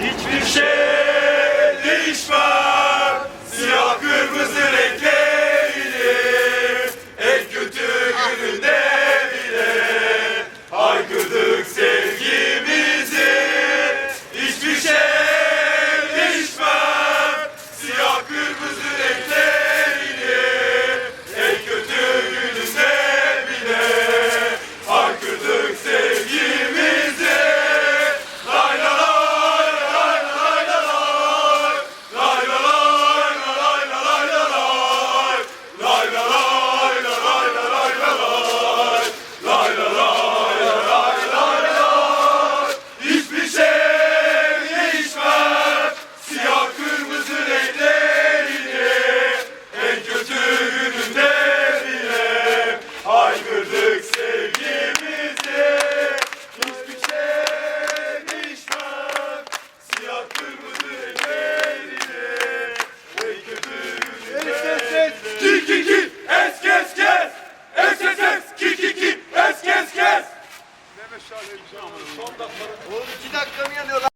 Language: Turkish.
Hiçbir şey Son dakika. Oğlum iki dakika mı yanıyor lan?